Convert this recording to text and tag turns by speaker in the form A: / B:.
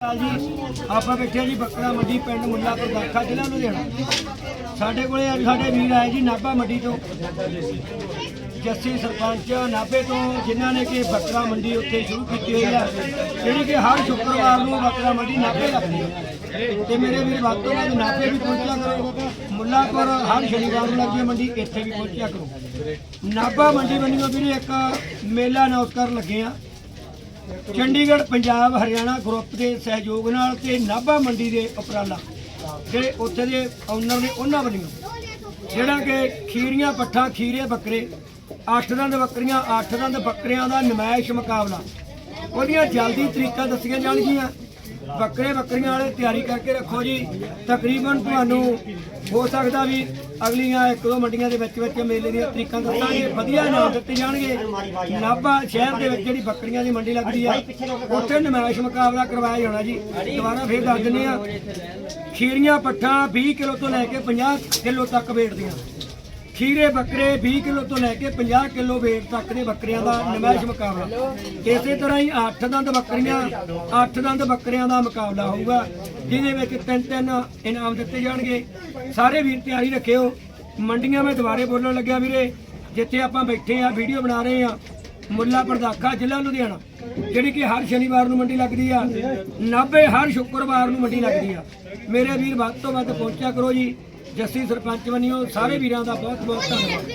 A: ਜੀ, ਆਪਾਂ ਬੈਠੇ ਹਾਂ ਜੀ ਬੱਕਰਾ ਮੰਡੀ ਪਿੰਡ ਮੁੱਲਾਪੁਰ ਦਾਖਾ ਜ਼ਿਲ੍ਹਾ ਲੁਧਿਆਣਾ। ਸਾਡੇ ਕੋਲੇ ਅੱਜ ਸਾਡੇ ਵੀਰ ਆਏ ਜੀ ਨਾਭਾ ਮੰਡੀ ਤੋਂ। ਜੱਸੀ ਸਰਪੰਚ ਨਾਭੇ ਤੋਂ, ਜਿਨ੍ਹਾਂ ਨੇ ਕਿ ਬੱਕਰਾ ਮੰਡੀ ਉੱਥੇ ਸ਼ੁਰੂ ਕੀਤੀ ਹੋਈ ਆ। ਜਿਹੜੀ ਕਿ ਹਰ ਸ਼ੁੱਕਰਵਾਰ ਨੂੰ ਬੱਕਰਾ ਮੰਡੀ ਨਾਭੇ ਲੱਗਦੀ ਹੈ ਤੇ ਮੇਰੇ ਵੀਰ ਵੱਧ ਤੋਂ ਵੱਧ ਨਾਭੇ ਵੀ ਪਹੁੰਚਿਆ ਕਰੋ ਮੁੱਲਾਪੁਰ ਹਰ ਸ਼ਨੀਵਾਰ ਨੂੰ ਲੱਗਦੀ ਮੰਡੀ, ਇੱਥੇ ਵੀ ਪਹੁੰਚਿਆ ਕਰੋ। ਨਾਭਾ ਮੰਡੀ ਬੰਨਿਓ ਵੀਰੇ ਇੱਕ ਮੇਲਾ ਅਨਾਉਂਸ ਲੱਗੇ ਆ। ਚੰਡੀਗੜ੍ਹ, ਪੰਜਾਬ, ਹਰਿਆਣਾ ਗਰੁੱਪ ਦੇ ਸਹਿਯੋਗ ਨਾਲ ਤੇ ਨਾਭਾ ਮੰਡੀ ਦੇ ਉਪਰਾਲਾ। ਜਿਹੜੇ ਉੱਥੇ ਦੇ ਓਨਰ ਨੇ ਉਹਨਾਂ ਵੱਲੋਂ ਜਿਹੜਾ ਕਿ ਖੀਰੀਆਂ ਪੱਠਾ, ਖੀਰੇ ਬੱਕਰੇ, ਅੱਠ ਦੰਦ ਬੱਕਰੀਆਂ, ਅੱਠ ਦੰਦ ਬੱਕਰਿਆਂ ਦਾ ਨਮਾਇਸ਼ ਮੁਕਾਬਲਾ। ਉਹਦੀਆਂ ਜਲਦੀ ਤਰੀਕਾਂ ਦੱਸੀਆਂ ਜਾਣਗੀਆਂ। ਬੱਕਰੇ ਬੱਕਰੀਆਂ ਵਾਲੇ ਤਿਆਰੀ ਕਰਕੇ ਰੱਖੋ ਜੀ। ਤਕਰੀਬਨ ਤੁਹਾਨੂੰ ਹੋ ਸਕਦਾ ਵੀ ਅਗਲੀਆਂ ਇੱਕ ਦੋ ਮੰਡੀਆਂ ਦੇ ਵਿੱਚ ਵਿੱਚ ਮੇਲੇ ਦੀਆਂ ਤਰੀਕਾਂ ਦੱਸਾਂਗੇ ਵਧੀਆ ਇਨਾਮ ਦਿੱਤੇ ਜਾਣਗੇ। ਨਾਭਾ ਸ਼ਹਿਰ ਦੇ ਵਿੱਚ ਜਿਹੜੀ ਬੱਕਰੀਆਂ ਦੀ ਮੰਡੀ ਲੱਗਦੀ ਆ, ਉੱਥੇ ਨਮਾਇਸ਼ ਮੁਕਾਬਲਾ ਕਰਵਾਇਆ ਜਾਣਾ ਜੀ। ਦੁਬਾਰਾ ਫੇਰ ਦੱਸ ਦਿੰਦੇ ਆ, ਖੀਰੀਆਂ, ਪੱਠਾਂ 20 ਕਿਲੋ ਤੋਂ ਲੈ ਕੇ 50 ਕਿਲੋ ਤੱਕ weight ਖੀਰੇ ਬੱਕਰੇ 20 ਕਿਲੋ ਤੋਂ ਲੈ ਕੇ 50 ਕਿਲੋ ਵੇਟ ਤੱਕ ਦੇ ਬੱਕਰਿਆਂ ਦਾ ਨਮਾਇਸ਼ ਮੁਕਾਬਲਾ। ਇਸੇ ਤਰ੍ਹਾਂ ਹੀ 8 ਦੰਦ ਬੱਕਰੀਆਂ 8 ਦੰਦ ਬੱਕਰਿਆਂ ਦਾ ਮੁਕਾਬਲਾ ਹੋਊਗਾ, ਜਿਹਦੇ ਵਿੱਚ ਤਿੰਨ ਤਿੰਨ ਇਨਾਮ ਦਿੱਤੇ ਜਾਣਗੇ। ਸਾਰੇ ਵੀਰ ਤਿਆਰੀ ਰੱਖਿਓ। ਮੰਡੀਆਂ ਮੈਂ ਦੁਬਾਰੇ ਬੋਲਣ ਲੱਗਿਆ ਵੀਰੇ। ਜਿੱਥੇ ਆਪਾਂ ਬੈਠੇ ਆ ਵੀਡੀਓ ਬਣਾ ਰਹੇ ਆ, ਮੁੱਲਾ ਪਰਦਾਖਾ ਜ਼ਿਲ੍ਹਾ ਲੁਧਿਆਣਾ, ਜਿਹੜੀ ਕਿ ਹਰ ਸ਼ਨੀਵਾਰ ਨੂੰ ਮੰਡੀ ਲੱਗਦੀ ਆ। ਨਾਭੇ ਹਰ ਸ਼ੁੱਕਰਵਾਰ ਨੂੰ ਮੰਡੀ ਲੱਗਦੀ ਆ। ਮੇਰੇ ਵੀਰ ਵੱਧ ਤੋਂ ਵੱਧ ਪਹੁੰਚਿਆ ਕਰੋ ਜੀ। ਜੱਸੀ ਸਰਪੰਚ ਬਣਿਓ ਸਾਰੇ ਵੀਰਾਂ ਦਾ ਬਹੁਤ ਬਹੁਤ ਧੰਨਵਾਦ।